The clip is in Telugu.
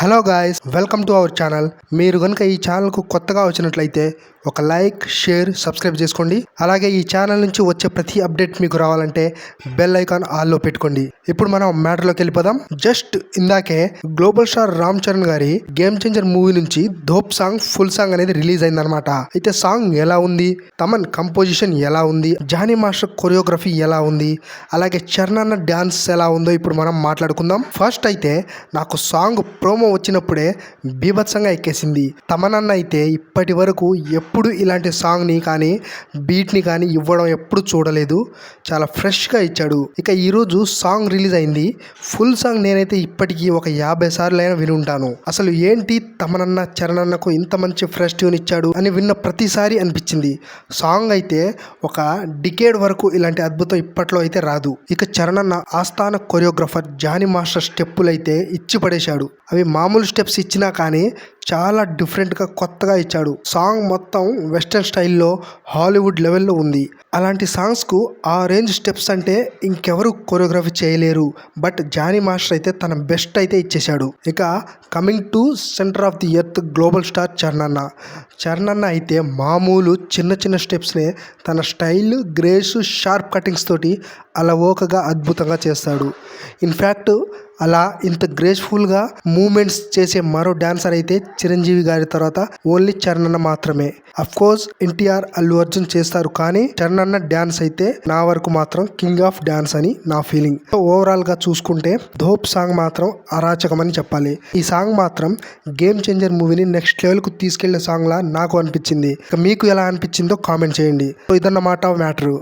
Hello guys welcome to our channel. మీరు కనుక ఈ ఛానల్కు కొత్తగా వచ్చినట్లయితే ఒక లైక్ షేర్ సబ్స్క్రైబ్ చేసుకోండి. అలాగే ఈ ఛానల్ నుంచి వచ్చే ప్రతి అప్డేట్ మీకు రావాలంటే బెల్ ఐకాన్ ఆల్లో పెట్టుకోండి. ఇప్పుడు మనం మ్యాటర్లోకి వెళ్ళిపోదాం. జస్ట్ ఇందాకే గ్లోబల్ స్టార్ రామ్ చరణ్ గారి గేమ్ చేంజర్ మూవీ నుంచి ధోప్ సాంగ్ ఫుల్ సాంగ్ అనేది రిలీజ్ అయిందనమాట అయితే సాంగ్ ఎలా ఉంది? తమన్ కంపోజిషన్ ఎలా ఉంది? జానీ మాస్టర్ కొరియోగ్రఫీ ఎలా ఉంది? అలాగే చరణ్ అన్న డ్యాన్స్ ఎలా ఉందో ఇప్పుడు మనం మాట్లాడుకుందాం. ఫస్ట్ అయితే నాకు సాంగ్ ప్రోమో వచ్చినప్పుడే బీభత్సంగా ఎక్కేసింది. తమనన్న అయితే ఇప్పటి వరకు ఎప్పుడు ఎప్పుడు ఇలాంటి సాంగ్ని కానీ బీట్ని కానీ ఇవ్వడం ఎప్పుడు చూడలేదు. చాలా ఫ్రెష్గా ఇచ్చాడు. ఇక ఈరోజు సాంగ్ రిలీజ్ అయింది. ఫుల్ సాంగ్ నేనైతే ఇప్పటికీ ఒక యాభై సార్లు అయినా విని ఉంటాను. అసలు ఏంటి తమనన్న చరణన్నకు ఇంత మంచి ఫ్రెష్ ట్యూన్ ఇచ్చాడు అని విన్న ప్రతిసారి అనిపించింది. సాంగ్ అయితే ఒక డికేడ్ వరకు ఇలాంటి అద్భుతం ఇప్పట్లో అయితే రాదు. ఇక చరణన్న ఆస్థాన కొరియోగ్రఫర్ జానీ మాస్టర్ స్టెప్పులు అయితే ఇచ్చి పడేశాడు అవి మామూలు స్టెప్స్ ఇచ్చినా కానీ చాలా డిఫరెంట్గా కొత్తగా ఇచ్చాడు. సాంగ్ మొత్తం వెస్ట్రన్ స్టైల్లో హాలీవుడ్ లెవెల్లో ఉంది. అలాంటి సాంగ్స్కు ఆ రేంజ్ స్టెప్స్ అంటే ఇంకెవరు కొరియోగ్రఫీ చేయలేరు. బట్ జానీ మాస్టర్ అయితే తన బెస్ట్ అయితే ఇచ్చేశాడు. ఇక coming to centre of the earth global star చరణన్న. చరణన్న అయితే మామూలు చిన్న చిన్న స్టెప్స్నే తన స్టైల్ గ్రేస్ షార్ప్ కటింగ్స్ తోటి అలవోకగా అద్భుతంగా చేస్తాడు. ఇన్ఫ్యాక్ట్ అలా ఇంత గ్రేస్ఫుల్గా మూమెంట్స్ చేసే మరో డాన్సర్ అయితే చిరంజీవి గారి తర్వాత ఓన్లీ చరణన్న మాత్రమే. అఫ్ కోర్స్ ఎన్టీఆర్ అల్లు అర్జున్ చేస్తారు కానీ చరణన్న డ్యాన్స్ అయితే నా వరకు మాత్రం కింగ్ ఆఫ్ డ్యాన్స్ అని నా ఫీలింగ్. ఓవరాల్గా చూసుకుంటే ధోప్ సాంగ్ మాత్రం అరాచకమని చెప్పాలి. ఈ సాంగ్ మాత్రం గేమ్ చేంజర్ మూవీని నెక్స్ట్ లెవెల్కు తీసుకెళ్ళే సాంగ్ లా నాకు అనిపించింది. మీకు ఎలా అనిపించిందో కామెంట్ చేయండి. సో ఇదన్నమాట మ్యాటర్.